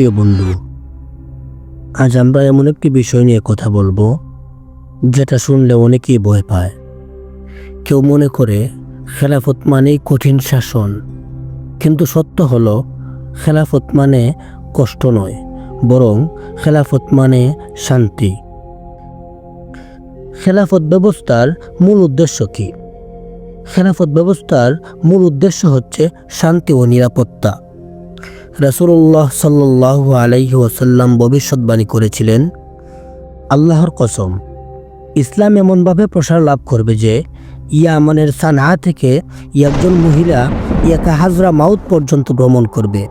প্রিয় বন্ধু, আজ আমরা এমন একটি বিষয় নিয়ে কথা বলব, যেটা শুনলে অনেকেই ভয় পায়। কেউ মনে করে খেলাফত মানেই কঠিন শাসন, কিন্তু সত্য হলো, খেলাফত মানে কষ্ট নয়, বরং খেলাফত মানে শান্তি। খেলাফত ব্যবস্থার মূল উদ্দেশ্য কি? খেলাফত ব্যবস্থার মূল উদ্দেশ্য হচ্ছে শান্তি ও নিরাপত্তা। রাসূলুল্লাহ সাল্লাহ আলাইহি ওসাল্লাম ভবিষ্যৎবাণী করেছিলেন, আল্লাহর কসম, ইসলাম এমনভাবে প্রসার লাভ করবে যে, ইয়ামানের সানা থেকে একজন মহিলা ইয়াকা হাজরা মাউত পর্যন্ত ভ্রমণ করবে।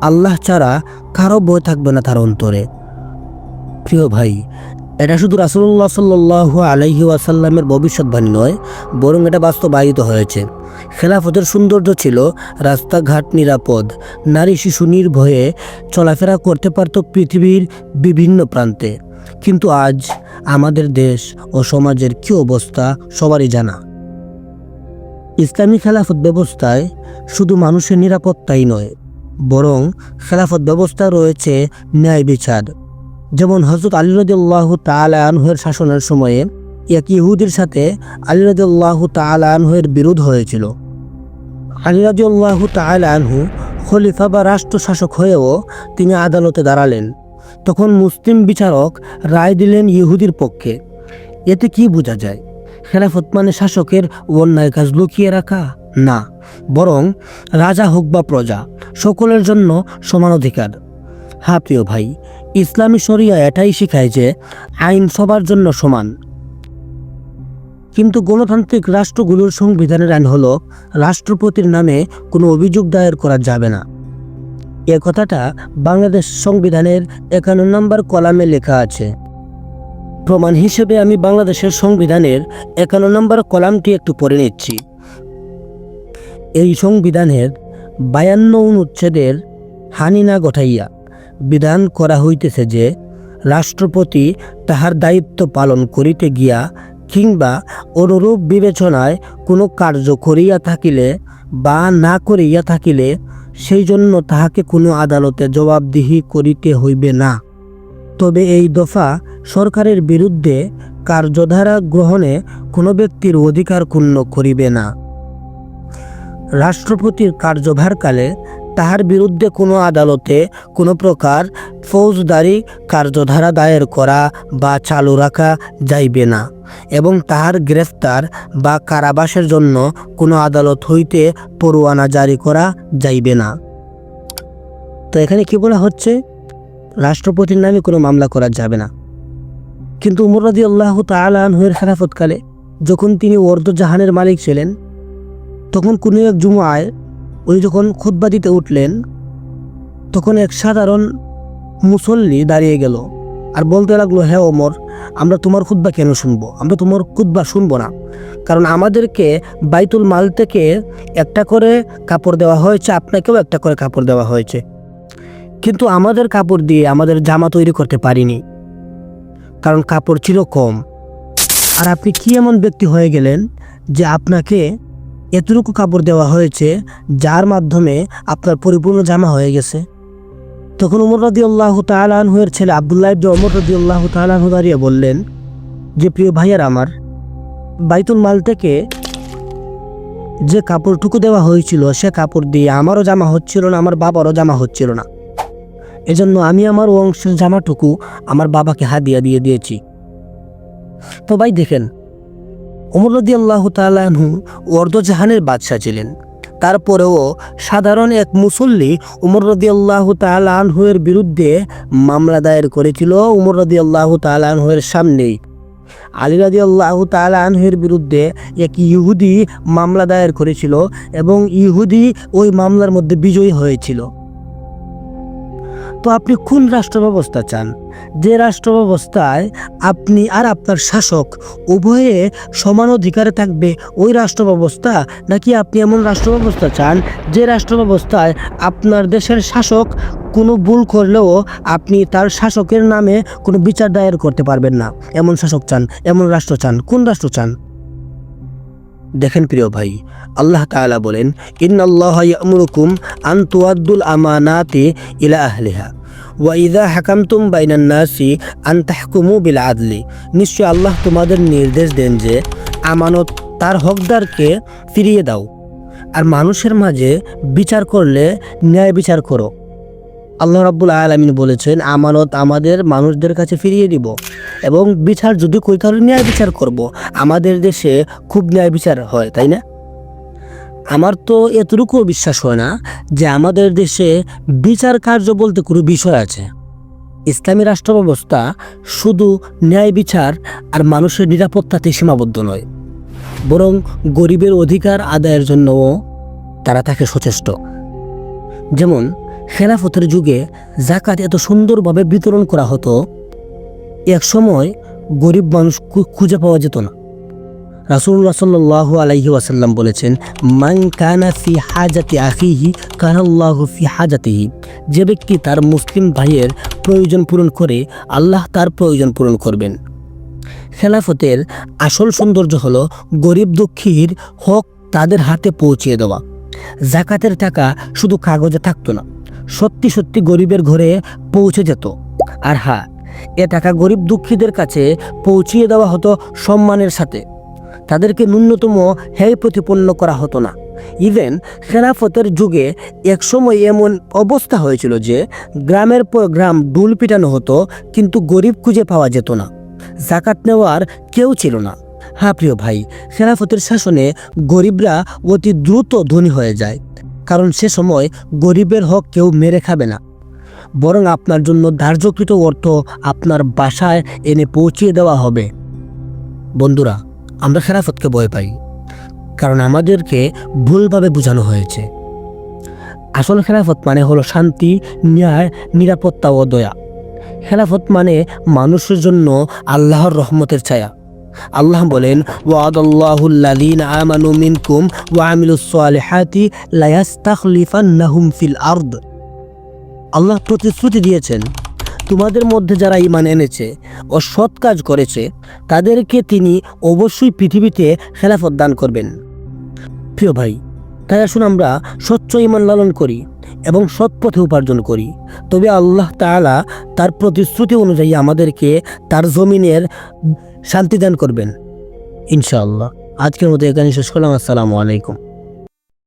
আল্লাহ ছাড়া কারও বয়ে থাকবে না তার অন্তরে। প্রিয় ভাই এটা শুধু রাসুল্লাহ সাল্লাহ আলাইহি ওয়াসাল্লামের ভবিষ্যৎবাণী নয়, বরং এটা বাস্তবায়িত হয়েছে। খেলাফতের সৌন্দর্য ছিল রাস্তাঘাট নিরাপদ, নারী শিশু নির্ভয়ে চলাফেরা করতে পারত পৃথিবীর বিভিন্ন প্রান্তে। কিন্তু আজ আমাদের দেশ ও সমাজের কী অবস্থা সবারই জানা। ইসলামী খেলাফত ব্যবস্থায় শুধু মানুষের নিরাপত্তাই নয়, বরং খেলাফত ব্যবস্থা রয়েছে ন্যায় বিচার। যেমন হজরত আলী রদুল্লাহ তালা আনহের শাসনের সময়ে, এক ইহুদির সাথে আলী রদুল্লাহ তালা আনহের বিরোধ হয়েছিল। আলী রদুল্লাহ তালা আনহু খলিফা বা রাষ্ট্র শাসক হয়েও তিনি আদালতে দাঁড়ালেন। তখন মুসলিম বিচারক রায় দিলেন ইহুদির পক্ষে। এতে কি বোঝা যায়? খেলাফত মানে শাসকের অন্যায় কাজ লুকিয়ে রাখা? না, বরং রাজা হোক বা প্রজা, সকলের জন্য সমান অধিকার। হ্যাঁ প্রিয় ভাই ইসলামী শরিয়া এটাই শেখায় যে আইন সবার জন্য সমান। কিন্তু গণতান্ত্রিক রাষ্ট্রগুলোর সংবিধানের আইন হলো, রাষ্ট্রপতির নামে কোনো অভিযোগ দায়ের করা যাবে না। এ কথাটা বাংলাদেশ সংবিধানের একান্ন নম্বর কলামে লেখা আছে। প্রমাণ হিসেবে আমি বাংলাদেশের সংবিধানের একান্ন নম্বর কলামটি একটু পড়ে নিচ্ছি। এই সংবিধানের বায়ান্ন অনুচ্ছেদের হানি না ঘটাইয়া বিধান করা হইতেছে যে, রাষ্ট্রপতি তাহার দায়িত্ব পালন করিতে গিয়া কিংবা অনুরূপ বিবেচনায় কোনো কার্য করিয়া থাকিলে বা না করিয়া থাকিলে সেই জন্য তাহাকে কোনো আদালতে জবাবদিহি করিতে হইবে না। তবে এই দফা সরকারের বিরুদ্ধে কার্যধারা গ্রহণে কোনো ব্যক্তির অধিকার ক্ষুণ্ণ করিবে না। রাষ্ট্রপতির কার্যভারকালে তাহার বিরুদ্ধে কোনো আদালতে কোনো প্রকার ফৌজদারি কার্যধারা দায়ের করা বা চালু রাখা যাইবে না এবং তাহার গ্রেফতার বা কারাবাসের জন্য কোনো আদালত হইতে পরোয়ানা জারি করা যাইবে না। তো এখানে কি বলা হচ্ছে? রাষ্ট্রপতির নামে কোনো মামলা করা যাবে না। কিন্তু উমর রাদি আল্লাহ তালাহের খেলাফতকালে যখন তিনি জাহানের মালিক ছিলেন, তখন কোনো এক জুমায় উনি যখন খুদ্া দিতে উঠলেন, তখন এক সাধারণ মুসল্লি দাঁড়িয়ে গেল আর বলতে লাগল হ্যাঁ ওমর, আমরা তোমার খুদ্া কেন শুনব? আমরা তোমার খুদ্া শুনব না। কারণ আমাদেরকে বাইতুল মাল থেকে একটা করে কাপড় দেওয়া হয়েছে, আপনাকেও একটা করে কাপড় দেওয়া হয়েছে। কিন্তু আমাদের কাপড় দিয়ে আমাদের জামা তৈরি করতে পারিনি। কারণ কাপড় ছিল কম। আর আপনি কি এমন ব্যক্তি হয়ে গেলেন যে আপনাকে এতটুকু কাপড় দেওয়া হয়েছে, যার মাধ্যমে আপনার পরিপূর্ণ জামা হয়ে গেছে। তখন উমর রদি আল্লাহ তালানহুয়ের ছেলে আবদুল্লাহ ইবনে ওমর রদি আল্লাহ তালানহু দাঁড়িয়ে বললেন, যে প্রিয় ভাইয়ার আমার, বাইতুল মাল থেকে যে কাপড়টুকু দেওয়া হয়েছিল, সে কাপড় দিয়ে আমারও জামা হচ্ছিল না, আমার বাবারও জামা হচ্ছিল না। এজন্য আমি আমার অংশের জামাটুকু আমার বাবাকে হাদিয়া দিয়ে দিয়েছি। তো ভাই দেখেন ওমর রদি আল্লাহ তালাহু অর্ধজাহানের বাদশাহ ছিলেন। তারপরেও সাধারণ এক মুসল্লি উমর রদি আল্লাহ তালাহুয়ের বিরুদ্ধে মামলা দায়ের করেছিল উমর রদি আল্লাহ তালাহুয়ের সামনেই। আলী রাজি আল্লাহ তালাহের বিরুদ্ধে এক ইহুদি মামলা দায়ের করেছিল এবং ইহুদি ওই মামলার মধ্যে বিজয়ী হয়েছিল। তো আপনি কোন রাষ্ট্র ব্যবস্থা চান? যে রাষ্ট্র ব্যবস্থায় আপনি আর আপনার শাসক উভয়ে সমান অধিকারে থাকবে, ওই রাষ্ট্র ব্যবস্থা নাকি আপনি এমন রাষ্ট্র ব্যবস্থা চান, যে রাষ্ট্র ব্যবস্থায় আপনার দেশের শাসক কোনো ভুল করলেও আপনি তার শাসকের নামে কোনো বিচার দায়ের করতে পারবেন না? এমন শাসক চান, এমন রাষ্ট্র চান, কোন রাষ্ট্র চান? দেখেন প্রিয় ভাই, আল্লাহ তাআলা বলেন, ইন্নাল্লাহ ইয়ামুরুকুম আন তুয়াদ্দুল আমানাতি ইলা আহলিহা। ওয়াইদা হাকামতুম বাইনান নাসি আন তাহকুমু বিল আদলি। নিশ্চয় আল্লাহ তোমাদের নির্দেশ দেন যে আমানত তার হকদারকে ফিরিয়ে দাও। আর মানুষের মাঝে বিচার করলে ন্যায় বিচার করো। আল্লাহ রাব্বুল আলমিন বলেছেন, আমানত আমাদের মানুষদের কাছে ফিরিয়ে দিব এবং বিচার যদি করি তাহলে ন্যায় বিচার করব। আমাদের দেশে খুব ন্যায় বিচার হয়, তাই না? আমার তো এতটুকুও বিশ্বাস হয় না যে আমাদের দেশে বিচার কার্য বলতে কোনো বিষয় আছে। ইসলামী রাষ্ট্র ব্যবস্থা শুধু ন্যায় বিচার আর মানুষের নিরাপত্তাতে সীমাবদ্ধ নয়, বরং গরিবের অধিকার আদায়ের জন্যও তারা থাকে সচেষ্ট। যেমন, খেলাফতের যুগে জাকাত এত সুন্দরভাবে বিতরণ করা হতো, এক সময় গরিব মানুষ খুঁজে পাওয়া যেত না। রাসুল্লাহ সাল্লাহ আলাইহি ওয়াসাল্লাম বলেছেন মাং কানা ফি হাজাতি আখিহি কানাল্লাহু ফি হাজাতিহি। যে ব্যক্তি তার মুসলিম ভাইয়ের প্রয়োজন পূরণ করে, আল্লাহ তার প্রয়োজন পূরণ করবেন। খেলাফতের আসল সৌন্দর্য হল গরিব দুঃখীর হক তাদের হাতে পৌঁছিয়ে দেওয়া। জাকাতের টাকা শুধু কাগজে থাকতো না, সত্যি সত্যি গরিবের ঘরে পৌঁছে যেত। আর হ্যাঁ এ টাকা গরিব দুঃখীদের কাছে পৌঁছিয়ে দেওয়া হতো সম্মানের সাথে। তাদেরকে ন্যূনতম হেয় প্রতিপন্ন করা হতো না। ইভেন খেলাফতের যুগে একসময় এমন অবস্থা হয়েছিল যে গ্রামের পর গ্রাম ডুল পিটানো হতো, কিন্তু গরিব খুঁজে পাওয়া যেত না। জাকাত নেওয়ার কেউ ছিল না। হ্যাঁ প্রিয় ভাই, খেলাফতের শাসনে গরিবরা অতি দ্রুত ধনী হয়ে যায়, কারণ সে সময় গরিবের হক কেউ মেরে খাবে না। বরং আপনার জন্য ধার্যকৃত অর্থ আপনার বাসায় এনে পৌঁছিয়ে দেওয়া হবে। বন্ধুরা আমরা খেলাফতকে ভয় পাই, কারণ আমাদেরকে ভুলভাবে বোঝানো হয়েছে। আসল খেলাফত মানে হলো শান্তি, ন্যায়, নিরাপত্তা ও দয়া। খেলাফত মানে মানুষের জন্য আল্লাহর রহমতের ছায়া। আল্লাহ বলেন মিনকুম ওয়া আল্লাহ প্রতিশ্রুতি দিয়েছেন তোমাদের মধ্যে যারা ইমান এনেছে ও সৎ কাজ করেছে, তাদেরকে তিনি অবশ্যই পৃথিবীতে খেলাফত দান করবেন। প্রিয় ভাই, তাই আসুন আমরা স্বচ্ছ ইমান লালন করি এবং সৎ পথে উপার্জন করি। তবে আল্লাহ তাআলা তার প্রতিশ্রুতি অনুযায়ী আমাদেরকে তার জমিনের শান্তি দান করবেন। ইনশাআল্লাহ। আজকের মতো এখানে শেষ করলাম। আসসালামু আলাইকুম।